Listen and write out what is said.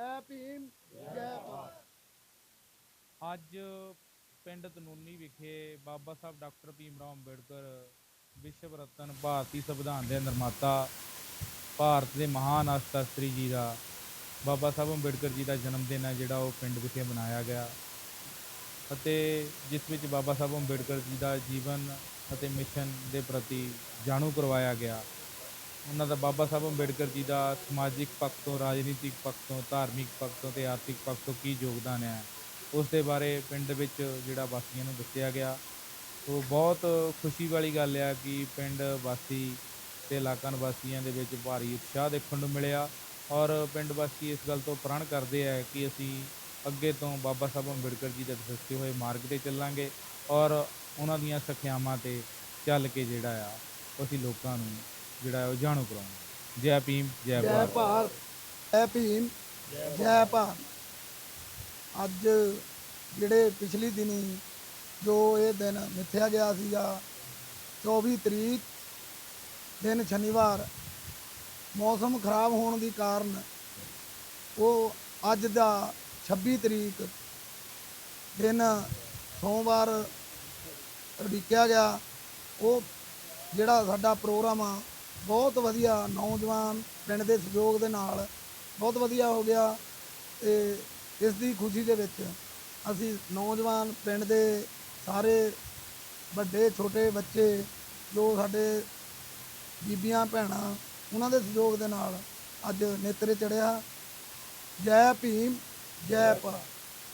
ਜੈ ਭੀਮ ਜੈ ਭਾਰਤ। ਅੱਜ ਪਿੰਡ ਤਨੂਨੀ ਵਿਖੇ ਬਾਬਾ ਸਾਹਿਬ ਡਾਕਟਰ ਭੀਮ ਰਾਓ ਅੰਬੇਡਕਰ ਵਿਸ਼ਵ ਰਤਨ ਭਾਰਤੀ ਸੰਵਿਧਾਨ ਦੇ ਨਿਰਮਾਤਾ, ਭਾਰਤ ਦੇ ਮਹਾਨ ਅਰਥਸ਼ਾਸਤਰੀ ਜੀ ਦਾ, ਬਾਬਾ ਸਾਹਿਬ ਅੰਬੇਡਕਰ ਜੀ ਦਾ ਜਨਮ ਦਿਨ ਹੈ ਜਿਹੜਾ ਉਹ ਪਿੰਡ ਵਿਖੇ ਮਨਾਇਆ ਗਿਆ। ਅਤੇ ਜਿਸ ਵਿੱਚ ਬਾਬਾ ਸਾਹਿਬ ਅੰਬੇਡਕਰ ਜੀ ਦਾ ਜੀਵਨ ਅਤੇ ਮਿਸ਼ਨ ਦੇ ਪ੍ਰਤੀ ਜਾਣੂ ਕਰਵਾਇਆ ਗਿਆ। ਉਹਨਾਂ ਦਾ ਬਾਬਾ ਸਾਹਿਬ ਅੰਬੇਡਕਰ ਜੀ ਦਾ ਸਮਾਜਿਕ ਪੱਖ ਤੋਂ, ਰਾਜਨੀਤਿਕ ਪੱਖ ਤੋਂ, ਧਾਰਮਿਕ ਪੱਖ ਤੋਂ ਤੇ ਆਰਥਿਕ ਪੱਖ ਤੋਂ ਕੀ ਯੋਗਦਾਨ ਹੈ, ਉਸ ਦੇ ਬਾਰੇ ਪਿੰਡ ਵਿੱਚ ਜਿਹੜਾ ਵਾਸੀਆਂ ਨੂੰ ਦੱਸਿਆ ਗਿਆ। ਸੋ ਬਹੁਤ ਖੁਸ਼ੀ ਵਾਲੀ ਗੱਲ ਆ ਕਿ ਪਿੰਡ ਵਾਸੀ ਤੇ ਇਲਾਕਾ ਨਿਵਾਸੀਆਂ ਦੇ ਵਿੱਚ ਭਾਰੀ ਉਤਸ਼ਾਹ ਦੇਖਣ ਨੂੰ ਮਿਲਿਆ ਔਰ ਪਿੰਡ ਵਾਸੀ ਇਸ ਗੱਲ ਤੋਂ ਪ੍ਰਣ ਕਰਦੇ ਆ ਕਿ ਅਸੀਂ ਅੱਗੇ ਤੋਂ ਬਾਬਾ ਸਾਹਿਬ ਅੰਬੇਡਕਰ ਜੀ ਦੇ ਦੱਸੇ ਹੋਏ ਮਾਰਗ ਤੇ ਚੱਲਾਂਗੇ ਔਰ ਉਹਨਾਂ ਦੀਆਂ ਸਿੱਖਿਆਵਾਂ ਤੇ ਚੱਲ ਕੇ ਜਿਹੜਾ ਆ, ਅਸੀਂ ਲੋਕਾਂ ਨੂੰ ਜਿਹੜਾ ਉਹ ਜਾਣੂ ਕਰਾਉਣਾ ਜੈ ਭੀਮ ਜੈ ਜੈ ਭਾਰਤ। ਭਾਰਤ ਜੈ ਭੀਮ ਜੈ ਭਾਰਤ। ਅੱਜ ਜਿਹੜੇ ਪਿਛਲੀ ਦਿਨੀ ਜੋ ਇਹ ਦਿਨ ਮਿੱਥਿਆ ਗਿਆ ਸੀਗਾ 24 ਤਰੀਕ ਦਿਨ ਸ਼ਨੀਵਾਰ ਮੌਸਮ ਖਰਾਬ ਹੋਣ ਦੀ ਕਾਰਨ ਉਹ ਅੱਜ ਦਾ 26 ਤਰੀਕ ਦਿਨ ਸੋਮਵਾਰ ਉਡੀਕਿਆ ਗਿਆ। ਉਹ ਜਿਹੜਾ ਸਾਡਾ ਪ੍ਰੋਗਰਾਮ ਆ ਬਹੁਤ ਵਧੀਆ ਨੌਜਵਾਨ ਪਿੰਡ ਦੇ ਸਹਿਯੋਗ ਦੇ ਨਾਲ ਬਹੁਤ ਵਧੀਆ ਹੋ ਗਿਆ ਤੇ ਇਸ ਦੀ ਖੁਸ਼ੀ ਦੇ ਵਿੱਚ ਅਸੀਂ ਨੌਜਵਾਨ ਪਿੰਡ ਦੇ ਸਾਰੇ ਵੱਡੇ, ਛੋਟੇ ਬੱਚੇ ਜੋ ਸਾਡੇ ਬੀਬੀਆਂ, ਭੈਣਾਂ, ਉਹਨਾਂ ਦੇ ਸਹਿਯੋਗ ਦੇ ਨਾਲ ਅੱਜ ਨੇਤਰੇ ਚੜਿਆ ਜੈ ਭੀਮ, ਜੈ ਭਾਰਤ।